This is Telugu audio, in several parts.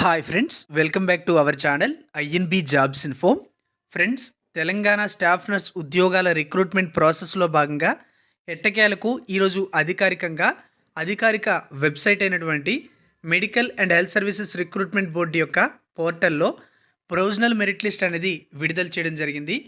Hi friends welcome back to our channel INB jobs info friends Telangana staff nurse ఉద్యోగాల రిక్రూట్మెంట్ ప్రాసెస్లో భాగంగా ఎట్టకేలకు ఈరోజు అధికారికంగా అధికారిక వెబ్సైట్ అయినటువంటి medical and health services recruitment board యొక్క పోర్టల్లో ప్రొవిజనల్ మెరిట్ లిస్ట్ అనేది విడుదల చేయడం జరిగింది.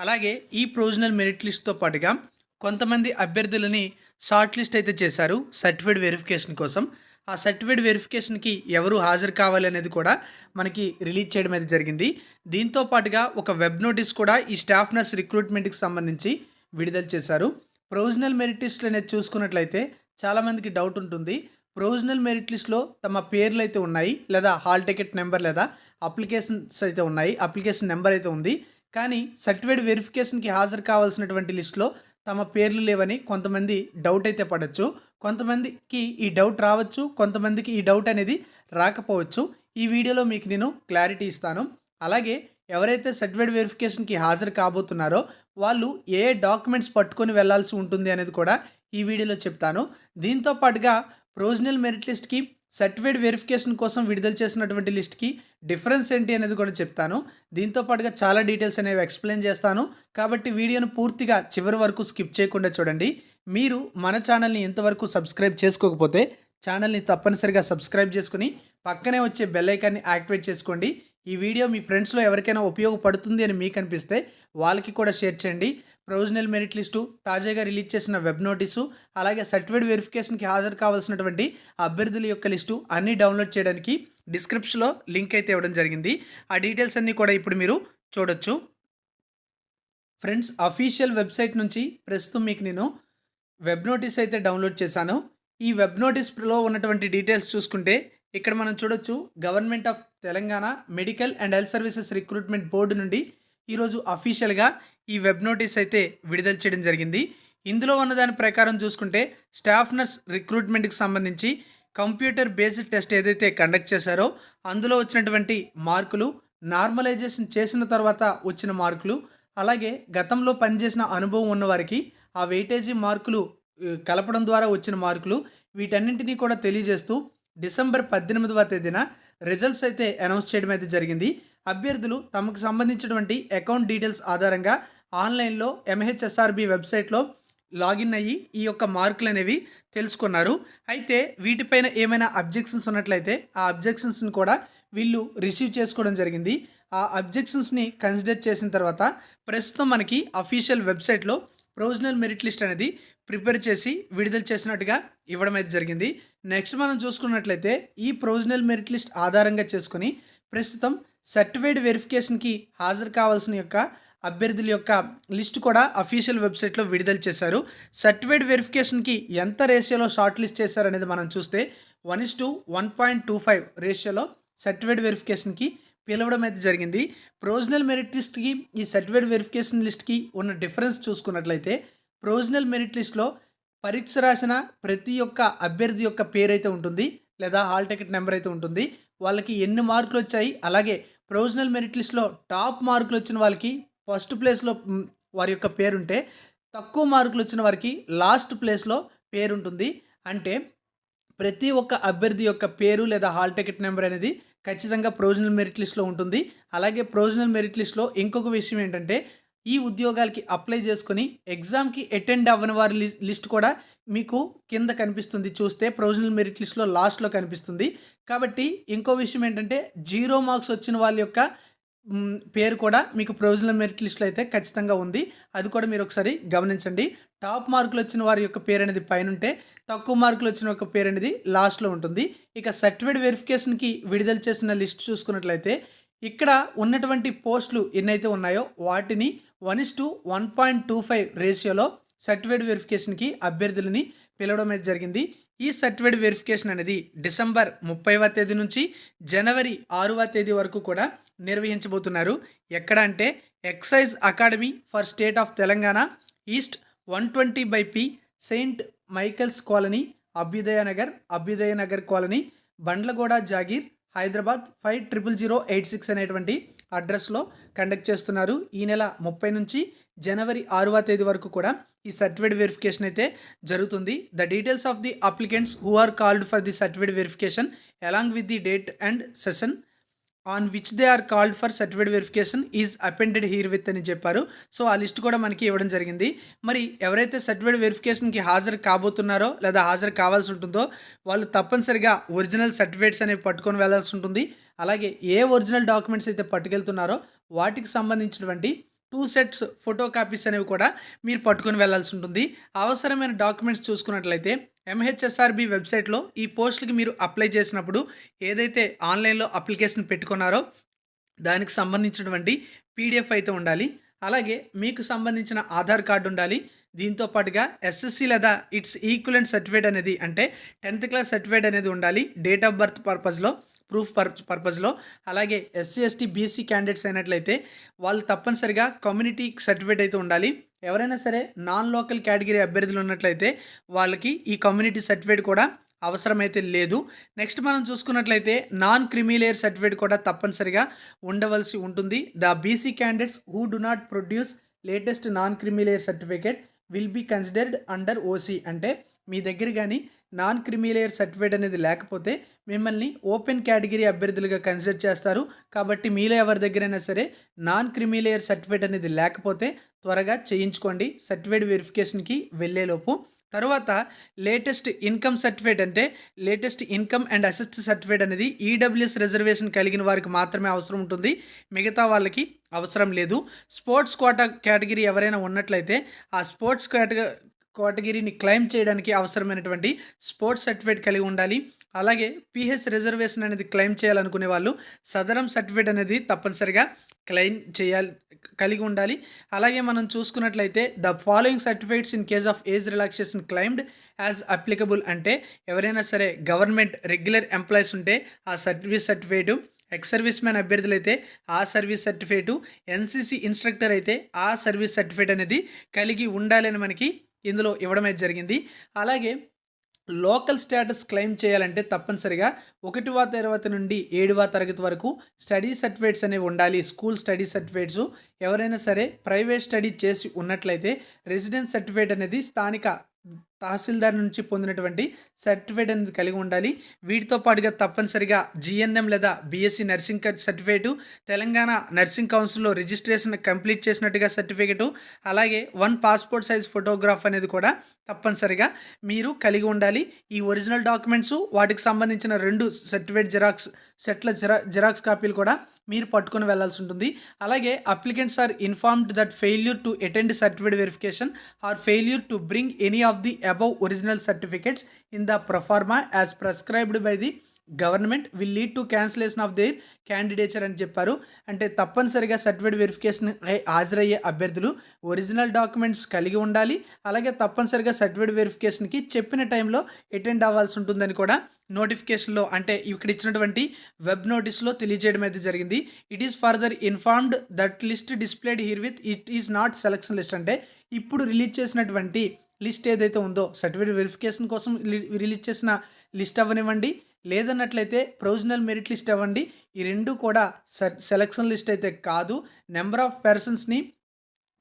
అలాగే ఈ ప్రొవిజనల్ మెరిట్ లిస్ట్తో పాటుగా కొంతమంది అభ్యర్థులని షార్ట్ లిస్ట్ అయితే చేశారు సర్టిఫికేట్ వెరిఫికేషన్ కోసం. ఆ సర్టిఫికేట్ వెరిఫికేషన్కి ఎవరు హాజరు కావాలి అనేది కూడా మనకి రిలీజ్ చేయడం అయితే జరిగింది. దీంతో పాటుగా ఒక వెబ్ నోటీస్ కూడా ఈ స్టాఫ్ నర్స్ రిక్రూట్మెంట్కి సంబంధించి విడుదల చేశారు. ప్రొవిజనల్ మెరిట్ లిస్టులు అనేది చూసుకున్నట్లయితే చాలామందికి డౌట్ ఉంటుంది. ప్రొవిజనల్ మెరిట్ లిస్ట్లో తమ పేర్లు అయితే ఉన్నాయి లేదా హాల్ టికెట్ నెంబర్ లేదా అప్లికేషన్స్ అయితే ఉన్నాయి అప్లికేషన్ నెంబర్ అయితే ఉంది. కానీ సర్టిఫికేట్ వెరిఫికేషన్కి హాజరు కావాల్సినటువంటి లిస్ట్లో తమ పేర్లు లేవని కొంతమంది డౌట్ అయితే పడవచ్చు కొంతమందికి ఈ డౌట్ రావచ్చు కొంతమందికి ఈ డౌట్ అనేది రాకపోవచ్చు. ఈ వీడియోలో మీకు నేను క్లారిటీ ఇస్తాను. అలాగే ఎవరైతే సర్టిఫైడ్ వెరిఫికేషన్కి హాజరు కాబోతున్నారో వాళ్ళు ఏ డాక్యుమెంట్స్ పట్టుకొని వెళ్ళాల్సి ఉంటుంది అనేది కూడా ఈ వీడియోలో చెప్తాను. దీంతో పాటుగా ప్రొవిజనల్ మెరిట్ లిస్ట్కి సర్టిఫైడ్ వెరిఫికేషన్ కోసం విడుదల చేసినటువంటి లిస్ట్కి డిఫరెన్స్ ఏంటి అనేది కూడా చెప్తాను. దీంతో పాటుగా చాలా డీటెయిల్స్ అనేవి ఎక్స్ప్లెయిన్ చేస్తాను. కాబట్టి వీడియోను పూర్తిగా చివరి వరకు స్కిప్ చేయకుండా చూడండి. మీరు మన ఛానల్ని ఎంతవరకు సబ్స్క్రైబ్ చేసుకోకపోతే ఛానల్ని తప్పనిసరిగా సబ్స్క్రైబ్ చేసుకుని పక్కనే వచ్చే బెల్ ఐకాన్ని యాక్టివేట్ చేసుకోండి. ఈ వీడియో మీ ఫ్రెండ్స్లో ఎవరికైనా ఉపయోగపడుతుంది అని మీకు అనిపిస్తే వాళ్ళకి కూడా షేర్ చేయండి. ప్రొవిజనల్ మెరిట్ లిస్టు తాజాగా రిలీజ్ చేసిన వెబ్ నోటీసు అలాగే సర్టిఫికేట్ వెరిఫికేషన్కి హాజరు కావాల్సినటువంటి అభ్యర్థుల యొక్క లిస్టు అన్నీ డౌన్లోడ్ చేయడానికి డిస్క్రిప్షన్లో లింక్ అయితే ఇవ్వడం జరిగింది. ఆ డీటెయిల్స్ అన్నీ కూడా ఇప్పుడు మీరు చూడొచ్చు. ఫ్రెండ్స్ అఫీషియల్ వెబ్సైట్ నుంచి ప్రస్తుతం మీకు నేను వెబ్ నోటీస్ అయితే డౌన్లోడ్ చేశాను. ఈ వెబ్ నోటీస్లో ఉన్నటువంటి డీటెయిల్స్ చూసుకుంటే ఇక్కడ మనం చూడొచ్చు government of Telangana medical and health services recruitment board నుండి ఈరోజు అఫీషియల్గా ఈ వెబ్ నోటీస్ అయితే విడుదల చేయడం జరిగింది. ఇందులో ఉన్న దాని ప్రకారం చూసుకుంటే స్టాఫ్ నర్స్ రిక్రూట్మెంట్కి సంబంధించి కంప్యూటర్ బేస్డ్ టెస్ట్ ఏదైతే కండక్ట్ చేశారో అందులో వచ్చినటువంటి మార్కులు నార్మలైజేషన్ చేసిన తర్వాత వచ్చిన మార్కులు అలాగే గతంలో పనిచేసిన అనుభవం ఉన్న వారికి ఆ వెయిటేజీ మార్కులు కలపడం ద్వారా వచ్చిన మార్కులు వీటన్నింటినీ కూడా తెలియజేస్తూ డిసెంబర్ పద్దెనిమిదవ తేదీన రిజల్ట్స్ అయితే అనౌన్స్ చేయడం అయితే జరిగింది. అభ్యర్థులు తమకు సంబంధించినటువంటి అకౌంట్ డీటెయిల్స్ ఆధారంగా ఆన్లైన్లో ఎంహెచ్ఎస్ఆర్బి వెబ్సైట్లో లాగిన్ అయ్యి ఈ యొక్క మార్కులు అనేవి తెలుసుకున్నారు. అయితే వీటిపైన ఏమైనా అబ్జెక్షన్స్ ఉన్నట్లయితే ఆ అబ్జెక్షన్స్ని కూడా వీళ్ళు రిసీవ్ చేసుకోవడం జరిగింది. ఆ అబ్జెక్షన్స్ని కన్సిడర్ చేసిన తర్వాత ప్రస్తుతం మనకి అఫీషియల్ వెబ్సైట్లో ప్రొవిజనల్ మెరిట్ లిస్ట్ అనేది ప్రిపేర్ చేసి విడుదల చేసినట్టుగా ఇవ్వడం అయితే జరిగింది. నెక్స్ట్ మనం చూసుకున్నట్లయితే ఈ ప్రొవిజనల్ మెరిట్ లిస్ట్ ఆధారంగా చేసుకొని ప్రస్తుతం సర్టిఫైడ్ వెరిఫికేషన్కి హాజరు కావాల్సిన యొక్క అభ్యర్థుల యొక్క లిస్ట్ కూడా అఫీషియల్ వెబ్సైట్లో విడుదల చేశారు. సర్టిఫైడ్ వెరిఫికేషన్కి ఎంత రేషియోలో షార్ట్ లిస్ట్ చేశారు అనేది మనం చూస్తే one is to one point two five రేషియోలో సర్టిఫైడ్ వెరిఫికేషన్కి పిలవడం అయితే జరిగింది. ప్రొవిజనల్ మెరిట్ లిస్ట్కి ఈ సర్టిఫైడ్ వెరిఫికేషన్ లిస్ట్కి ఉన్న డిఫరెన్స్ చూసుకున్నట్లయితే ప్రొవిజనల్ మెరిట్ లిస్ట్లో పరీక్ష రాసిన ప్రతి ఒక్క అభ్యర్థి యొక్క పేరు అయితే ఉంటుంది లేదా హాల్ టికెట్ నెంబర్ అయితే ఉంటుంది. వాళ్ళకి ఎన్ని మార్కులు వచ్చాయి అలాగే ప్రొవిజనల్ మెరిట్ లిస్ట్లో టాప్ మార్కులు వచ్చిన వాళ్ళకి ఫస్ట్ ప్లేస్లో వారి యొక్క పేరుంటే తక్కువ మార్కులు వచ్చిన వారికి లాస్ట్ ప్లేస్లో పేరుంటుంది. అంటే ప్రతి ఒక్క అభ్యర్థి యొక్క పేరు లేదా హాల్ టికెట్ నెంబర్ అనేది ఖచ్చితంగా ప్రొవిజనల్ మెరిట్ లిస్ట్లో ఉంటుంది. అలాగే ప్రొవిజనల్ మెరిట్ లిస్ట్లో ఇంకొక విషయం ఏంటంటే ఈ ఉద్యోగాలకి అప్లై చేసుకొని ఎగ్జామ్కి అటెండ్ అవ్వని వారి లి- లిస్ట్ కూడా మీకు కింద కనిపిస్తుంది. చూస్తే ప్రొవిజనల్ మెరిట్ లిస్ట్లో లాస్ట్లో కనిపిస్తుంది. కాబట్టి ఇంకో విషయం ఏంటంటే జీరో మార్క్స్ వచ్చిన వాళ్ళ యొక్క పేరు కూడా మీకు ప్రొవిజనల్ మెరిట్ లిస్ట్లో అయితే ఖచ్చితంగా ఉంది. అది కూడా మీరు ఒకసారి గమనించండి. టాప్ మార్కులు వచ్చిన వారి యొక్క పేరు అనేది పైన ఉంటే తక్కువ మార్కులు వచ్చిన యొక్క పేరు అనేది లాస్ట్లో ఉంటుంది. ఇక సర్టిఫికేట్ వెరిఫికేషన్కి విడుదల చేసిన లిస్ట్ చూసుకున్నట్లయితే ఇక్కడ ఉన్నటువంటి పోస్టులు ఎన్నైతే ఉన్నాయో వాటిని one is to one point two five రేషియోలో సర్టిఫికేట్ వెరిఫికేషన్కి అభ్యర్థులని పిలవడం అయితే జరిగింది. ఈ సర్టిఫైడ్ వెరిఫికేషన్ అనేది డిసెంబర్ ముప్పైవ తేదీ నుంచి జనవరి ఆరవ తేదీ వరకు కూడా నిర్వహించబోతున్నారు. ఎక్కడ అంటే excise academy for state of Telangana east one twenty by P saint Michael's colony Abhyudaya Nagar Abhyudaya Nagar colony Bandlaguda Jagir Hyderabad five triple zero eight six అనేటువంటి అడ్రస్లో కండక్ట్ చేస్తున్నారు. ఈ నెల ముప్పై నుంచి జనవరి ఆరవ తేదీ వరకు కూడా ఈ సర్టిఫికేట్ వెరిఫికేషన్ అయితే జరుగుతుంది. The details of the applicants who are called for the certificate verification along with the date and session on which they are called for certificate verification is appended herewith అని చెప్పారు. సో ఆ లిస్ట్ కూడా మనకి ఇవ్వడం జరిగింది. మరి ఎవరైతే సర్టిఫికేట్ వెరిఫికేషన్కి హాజరు కాబోతున్నారో లేదా హాజరు కావాల్సి ఉంటుందో వాళ్ళు తప్పనిసరిగా ఒరిజినల్ సర్టిఫికేట్స్ అనేవి పట్టుకొని వెళ్ళాల్సి ఉంటుంది. అలాగే ఏ ఒరిజినల్ డాక్యుమెంట్స్ అయితే పట్టుకెళ్తున్నారో వాటికి సంబంధించినటువంటి టూ సెట్స్ ఫోటో కాపీస్ అనేవి కూడా మీరు పట్టుకొని వెళ్ళాల్సి ఉంటుంది. అవసరమైన డాక్యుమెంట్స్ చూసుకున్నట్లయితే ఎంహెచ్ఎస్ఆర్బి వెబ్సైట్లో ఈ పోస్టులకి మీరు అప్లై చేసినప్పుడు ఏదైతే ఆన్లైన్లో అప్లికేషన్ పెట్టుకున్నారో దానికి సంబంధించినటువంటి పీడిఎఫ్ అయితే ఉండాలి. అలాగే మీకు సంబంధించిన ఆధార్ కార్డు ఉండాలి. దీంతో పాటుగా ఎస్ఎస్సి లేదా ఇట్స్ ఈక్వలెంట్ సర్టిఫికేట్ అనేది అంటే టెన్త్ క్లాస్ సర్టిఫికేట్ అనేది ఉండాలి. డేట్ ఆఫ్ బర్త్ పర్పస్లో ప్రూఫ్ పర్ పర్పస్లో. అలాగే ఎస్సీ ఎస్టీ బీసీ క్యాండిడేట్స్ అయినట్లయితే వాళ్ళు తప్పనిసరిగా కమ్యూనిటీ సర్టిఫికేట్ అయితే ఉండాలి. ఎవరైనా సరే నాన్ లోకల్ కేటగిరీ అభ్యర్థులు ఉన్నట్లయితే వాళ్ళకి ఈ కమ్యూనిటీ సర్టిఫికేట్ కూడా అవసరమైతే లేదు. నెక్స్ట్ మనం చూసుకున్నట్లయితే నాన్ క్రిమిలేయర్ సర్టిఫికేట్ కూడా తప్పనిసరిగా ఉండవలసి ఉంటుంది. The BC candidates who do not produce latest non creamy layer certificate will be considered under OC అంటే మీ దగ్గర కానీ నాన్ క్రిమిలేయర్ సర్టిఫికేట్ అనేది లేకపోతే మిమ్మల్ని ఓపెన్ కేటగిరీ అభ్యర్థులుగా కన్సిడర్ చేస్తారు. కాబట్టి మీలో ఎవరి దగ్గరైనా సరే నాన్ క్రిమిలేయర్ సర్టిఫికేట్ అనేది లేకపోతే త్వరగా చేయించుకోండి. సర్టిఫికేట్ వెరిఫికేషన్కి వెళ్ళేలోపు. తర్వాత లేటెస్ట్ ఇన్కమ్ సర్టిఫికేట్ అంటే latest income and asset certificate అనేది ఈడబ్ల్యూఎస్ రిజర్వేషన్ కలిగిన వారికి మాత్రమే అవసరం ఉంటుంది. మిగతా వాళ్ళకి అవసరం లేదు. స్పోర్ట్స్ కోటా కేటగిరీ ఎవరైనా ఉన్నట్లయితే ఆ స్పోర్ట్స్ కేటగిరీ కోటగిరిని క్లెయిమ్ చేయడానికి అవసరమైనటువంటి స్పోర్ట్స్ సర్టిఫికేట్ కలిగి ఉండాలి. అలాగే పిహెచ్ రిజర్వేషన్ అనేది క్లెయిమ్ చేయాలనుకునే వాళ్ళు సదరం సర్టిఫికేట్ అనేది తప్పనిసరిగా క్లెయిమ్ చేయాలి కలిగి ఉండాలి. అలాగే మనం చూసుకున్నట్లయితే the following certificates in case of age relaxation claimed as applicable అంటే ఎవరైనా సరే గవర్నమెంట్ రెగ్యులర్ ఎంప్లాయీస్ ఉంటే ఆ service certificate ex service man అభ్యర్థులు అయితే ఆ సర్వీస్ సర్టిఫికేటు ఎన్సీసీ ఇన్స్ట్రక్టర్ అయితే ఆ సర్వీస్ సర్టిఫికేట్ అనేది కలిగి ఉండాలని మనకి ఇందులో ఇవ్వడమే జరిగింది. అలాగే లోకల్ స్టేటస్ క్లెయిమ్ చేయాలంటే తప్పనిసరిగా ఒకటివ తరగతి నుండి ఏడవ తరగతి వరకు స్టడీ సర్టిఫికేట్స్ అనేవి ఉండాలి. స్కూల్ స్టడీ సర్టిఫికేట్స్ ఎవరైనా సరే ప్రైవేట్ స్టడీ చేసి ఉన్నట్లయితే రెసిడెన్స్ సర్టిఫికేట్ అనేది స్థానిక తహసీల్దార్ నుంచి పొందినటువంటి సర్టిఫికేట్ అనేది కలిగి ఉండాలి. వీటితో పాటుగా తప్పనిసరిగా జిఎన్ఎం లేదా BSc nursing certificate Telangana nursing కౌన్సిల్లో రిజిస్ట్రేషన్ కంప్లీట్ చేసినట్టుగా సర్టిఫికేటు అలాగే వన్ పాస్పోర్ట్ సైజ్ ఫోటోగ్రాఫ్ అనేది కూడా తప్పనిసరిగా మీరు కలిగి ఉండాలి. ఈ ఒరిజినల్ డాక్యుమెంట్స్ వాటికి సంబంధించిన రెండు సర్టిఫికేట్ జిరాక్స్ సెట్ల జిరా జిరాక్స్ కాపీలు కూడా మీరు పట్టుకొని వెళ్ళాల్సి ఉంటుంది. అలాగే applicants are informed that failure to attend certificate verification or failure to bring any of the above original certificates in the proforma as prescribed by the government will lead to cancellation of their candidature అని చెప్పారు. అంటే తప్పనిసరిగా సర్టిఫికేట్ వెరిఫికేషన్ హాజరయ్యే అభ్యర్థులు ఒరిజినల్ డాక్యుమెంట్స్ కలిగి ఉండాలి. అలాగే తప్పనిసరిగా సర్టిఫికేట్ వెరిఫికేషన్కి చెప్పిన టైంలో అటెండ్ అవ్వాల్సి ఉంటుందని కూడా నోటిఫికేషన్లో అంటే ఇక్కడ ఇచ్చినటువంటి వెబ్ నోటీస్లో తెలియజేయడం అయితే జరిగింది. It is further informed that list displayed herewith it is not selection list అంటే ఇప్పుడు రిలీజ్ చేసినటువంటి లిస్ట్ ఏదైతే ఉందో సర్టిఫికేట్ వెరిఫికేషన్ కోసం రిలీజ్ చేసిన లిస్ట్ అవ్వనివ్వండి. లేదన్నట్లయితే ప్రొవిజనల్ మెరిట్ లిస్ట్ అవ్వండి. ఈ రెండు కూడా సెలక్షన్ లిస్ట్ అయితే కాదు. Number of పర్సన్స్ని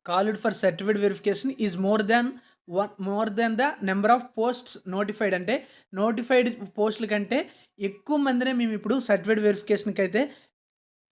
called for certificate verification is more than one more than the number of posts notified. అంటే నోటిఫైడ్ పోస్టుల కంటే ఎక్కువ మందినే మేము ఇప్పుడు సర్టిఫికేట్ వెరిఫికేషన్కి అయితే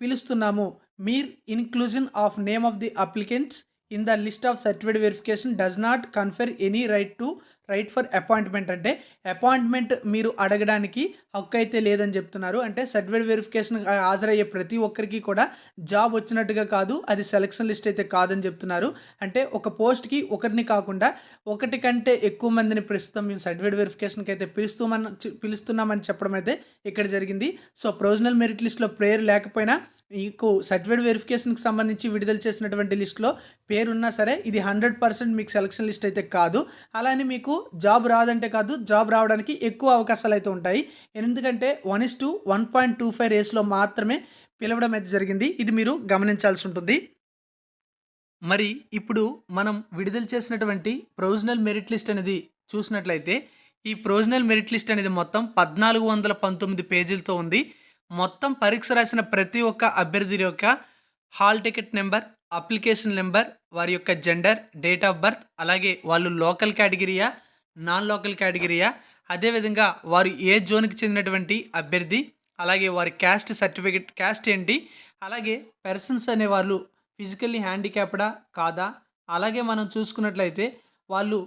పిలుస్తున్నాము. Mere inclusion of name of the applicants in the list of certificate verification does not confer any right to right for appointment అంటే అపాయింట్మెంట్ మీరు అడగడానికి హక్కు అయితే లేదని చెప్తున్నారు. అంటే సర్టిఫికేట్ వెరిఫికేషన్ హాజరయ్యే ప్రతి ఒక్కరికి కూడా జాబ్ వచ్చినట్టుగా కాదు అది సెలక్షన్ లిస్ట్ అయితే కాదని చెప్తున్నారు. అంటే ఒక పోస్ట్కి ఒకరిని కాకుండా ఒకటి కంటే ఎక్కువ మందిని ప్రస్తుతం మేము సర్టిఫికేట్ వెరిఫికేషన్కి అయితే పిలుస్తామని పిలుస్తున్నామని చెప్పడం అయితే ఇక్కడ జరిగింది. సో ప్రొవిజనల్ మెరిట్ లిస్ట్లో ప్రేయర్ లేకపోయినా మీకు సర్టిఫికేట్ వెరిఫికేషన్కి సంబంధించి విడుదల చేసినటువంటి లిస్ట్లో పేరున్నా సరే ఇది హండ్రెడ్ పర్సెంట్ మీకు సెలక్షన్ లిస్ట్ అయితే కాదు. అలానే మీకు జాబ్ రాదంటే కాదు జాబ్ రావడానికి ఎక్కువ అవకాశాలు అయితే ఉంటాయి. ఎందుకంటే one is to one point two five రేస్లో మాత్రమే పిలవడం అయితే జరిగింది. ఇది మీరు గమనించాల్సి ఉంటుంది. మరి ఇప్పుడు మనం విడుదల చేసినటువంటి ప్రొవిజనల్ మెరిట్ లిస్ట్ అనేది చూసినట్లయితే ఈ ప్రొవిజనల్ మెరిట్ లిస్ట్ అనేది మొత్తం పద్నాలుగు వందల పంతొమ్మిది పేజీలతో ఉంది. మొత్తం పరీక్ష రాసిన ప్రతి ఒక్క అభ్యర్థి యొక్క hall ticket number application number వారి యొక్క జెండర్ డేట్ ఆఫ్ బర్త్ అలాగే వాళ్ళు లోకల్ కేటగిరీయా నాన్ లోకల్ కేటగిరీయా? అదేవిధంగా వారు ఏ జోన్కి చెందినటువంటి అభ్యర్థి అలాగే వారి క్యాస్ట్ సర్టిఫికెట్ క్యాస్ట్ ఏంటి అలాగే పర్సన్స్ అనే వాళ్ళు ఫిజికల్లీ హ్యాండిక్యాప్డా కాదా? అలాగే మనం చూసుకున్నట్లయితే వాళ్ళు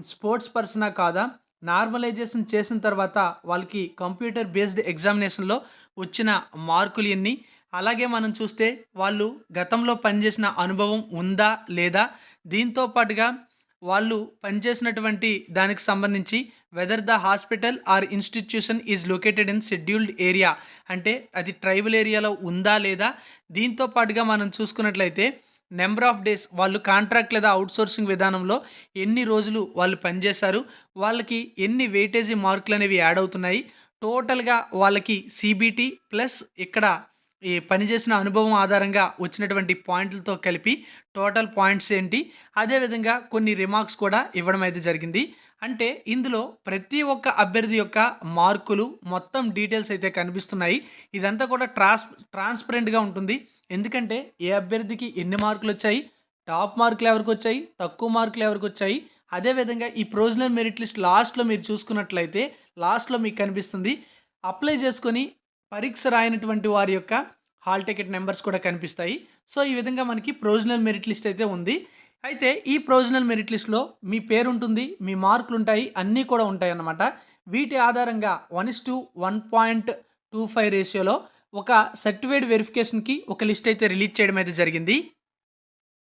స్పోర్ట్స్ పర్సనా కాదా? నార్మలైజేషన్ చేసిన తర్వాత వాళ్ళకి కంప్యూటర్ బేస్డ్ ఎగ్జామినేషన్లో వచ్చిన మార్కులు ఎన్ని? అలాగే మనం చూస్తే వాళ్ళు గతంలో పనిచేసిన అనుభవం ఉందా లేదా? దీంతో పాటుగా వాళ్ళు పనిచేసినటువంటి దానికి సంబంధించి whether the hospital or institution is located in scheduled area అంటే అది ట్రైబల్ ఏరియాలో ఉందా లేదా? దీంతో పాటుగా మనం చూసుకున్నట్లయితే నెంబర్ ఆఫ్ డేస్ వాళ్ళు కాంట్రాక్ట్ లేదా అవుట్సోర్సింగ్ విధానంలో ఎన్ని రోజులు వాళ్ళు పనిచేశారు? వాళ్ళకి ఎన్ని వెయిటేజీ మార్కులు అనేవి యాడ్ అవుతున్నాయి? టోటల్గా వాళ్ళకి సిబిటి ప్లస్ ఇక్కడ ఈ పనిచేసిన అనుభవం ఆధారంగా వచ్చినటువంటి పాయింట్లతో కలిపి టోటల్ పాయింట్స్ ఏంటి? అదేవిధంగా కొన్ని రిమార్క్స్ కూడా ఇవ్వడం అయితే జరిగింది. అంటే ఇందులో ప్రతి ఒక్క అభ్యర్థి యొక్క మార్కులు మొత్తం డీటెయిల్స్ అయితే కనిపిస్తున్నాయి. ఇదంతా కూడా ట్రాన్స్ ట్రాన్స్పరెంట్గా ఉంటుంది. ఎందుకంటే ఏ అభ్యర్థికి ఎన్ని మార్కులు వచ్చాయి? టాప్ మార్కులు ఎవరికి వచ్చాయి? తక్కువ మార్కులు ఎవరికి వచ్చాయి? అదేవిధంగా ఈ ప్రొవిజనల్ మెరిట్ లిస్ట్ లాస్ట్లో మీరు చూసుకున్నట్లయితే లాస్ట్లో మీకు కనిపిస్తుంది. అప్లై చేసుకొని పరీక్ష రాయనటువంటి వారి యొక్క హాల్ టికెట్ నెంబర్స్ కూడా కనిపిస్తాయి. సో ఈ విధంగా మనకి ప్రొవిజనల్ మెరిట్ లిస్ట్ అయితే ఉంది. అయితే ఈ ప్రొవిజనల్ మెరిట్ లిస్ట్లో మీ పేరు ఉంటుంది మీ మార్కులు ఉంటాయి అన్నీ కూడా ఉంటాయి అన్నమాట వీటి ఆధారంగా one is to one point two five రేషియోలో ఒక సర్టిఫైడ్ వెరిఫికేషన్కి ఒక లిస్ట్ అయితే రిలీజ్ చేయడం అయితే జరిగింది.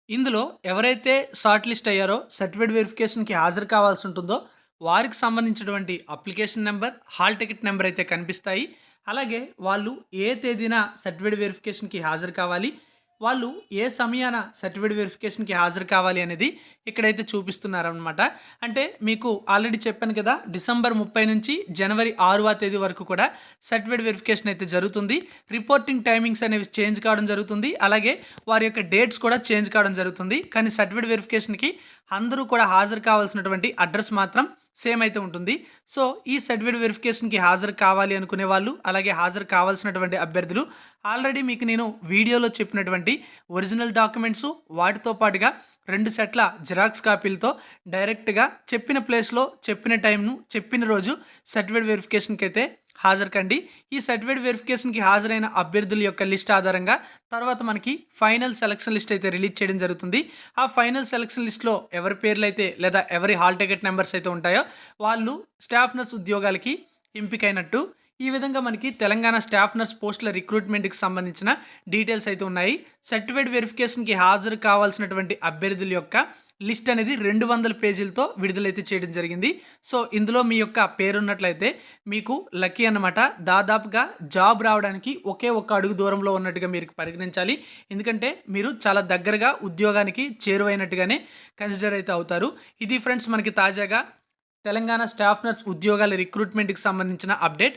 ఇందులో ఎవరైతే షార్ట్ లిస్ట్ అయ్యారో సర్టిఫైడ్ వెరిఫికేషన్కి హాజరు కావాల్సి ఉంటుందో వారికి సంబంధించినటువంటి application number hall ticket number అయితే కనిపిస్తాయి. అలాగే వాళ్ళు ఏ తేదీన సర్టిఫైడ్ వెరిఫికేషన్కి హాజరు కావాలి వాళ్ళు ఏ సమయాన సర్టిఫైడ్ వెరిఫికేషన్కి హాజరు కావాలి అనేది ఇక్కడైతే చూపిస్తున్నారనమాట అంటే మీకు ఆల్రెడీ చెప్పాను కదా డిసెంబర్ ముప్పై నుంచి జనవరి ఆరవ తేదీ వరకు కూడా సర్టిఫైడ్ వెరిఫికేషన్ అయితే జరుగుతుంది. రిపోర్టింగ్ టైమింగ్స్ అనేవి చేంజ్ కావడం జరుగుతుంది. అలాగే వారి యొక్క డేట్స్ కూడా చేంజ్ కావడం జరుగుతుంది. కానీ సర్టిఫైడ్ వెరిఫికేషన్కి అందరూ కూడా హాజరు కావాల్సినటువంటి అడ్రస్ మాత్రం సేమ్ అయితే ఉంటుంది. సో ఈ సర్టిఫికేట్ వెరిఫికేషన్కి హాజరు కావాలి అనుకునే వాళ్ళు అలాగే హాజరు కావాల్సినటువంటి అభ్యర్థులు ఆల్రెడీ మీకు నేను వీడియోలో చెప్పినటువంటి ఒరిజినల్ డాక్యుమెంట్స్ వాటితో పాటుగా రెండు సెట్ల జిరాక్స్ కాపీలతో డైరెక్ట్గా చెప్పిన ప్లేస్లో చెప్పిన టైంను చెప్పిన రోజు సర్టిఫికేట్ వెరిఫికేషన్కి అయితే హాజరు కండి ఈ సర్టిఫికేట్ వెరిఫికేషన్కి హాజరైన అభ్యర్థుల యొక్క లిస్ట్ ఆధారంగా తర్వాత మనకి ఫైనల్ సెలక్షన్ లిస్ట్ అయితే రిలీజ్ చేయడం జరుగుతుంది. ఆ ఫైనల్ సెలక్షన్ లిస్ట్లో ఎవరి పేర్లు అయితే లేదా ఎవరి హాల్ టికెట్ నెంబర్స్ అయితే ఉంటాయో వాళ్ళు స్టాఫ్ నర్స్ ఉద్యోగాలకి ఎంపికైనట్టు ఈ విధంగా మనకి తెలంగాణ స్టాఫ్ నర్స్ పోస్టుల రిక్రూట్మెంట్కి సంబంధించిన డీటెయిల్స్ అయితే ఉన్నాయి. సర్టిఫికేట్ వెరిఫికేషన్కి హాజరు కావాల్సినటువంటి అభ్యర్థుల యొక్క లిస్ట్ అనేది రెండు వందల పేజీలతో విడుదలైతే చేయడం జరిగింది. సో ఇందులో మీ యొక్క పేరున్నట్లయితే మీకు లక్కీ అన్నమాట. దాదాపుగా జాబ్ రావడానికి ఒకే ఒక్క అడుగు దూరంలో ఉన్నట్టుగా మీరు పరిగణించాలి. ఎందుకంటే మీరు చాలా దగ్గరగా ఉద్యోగానికి చేరువైనట్టుగానే కన్సిడర్ అయితే అవుతారు. ఇది ఫ్రెండ్స్ మనకి తాజాగా తెలంగాణ స్టాఫ్ నర్స్ ఉద్యోగాల రిక్రూట్మెంట్కి సంబంధించిన update.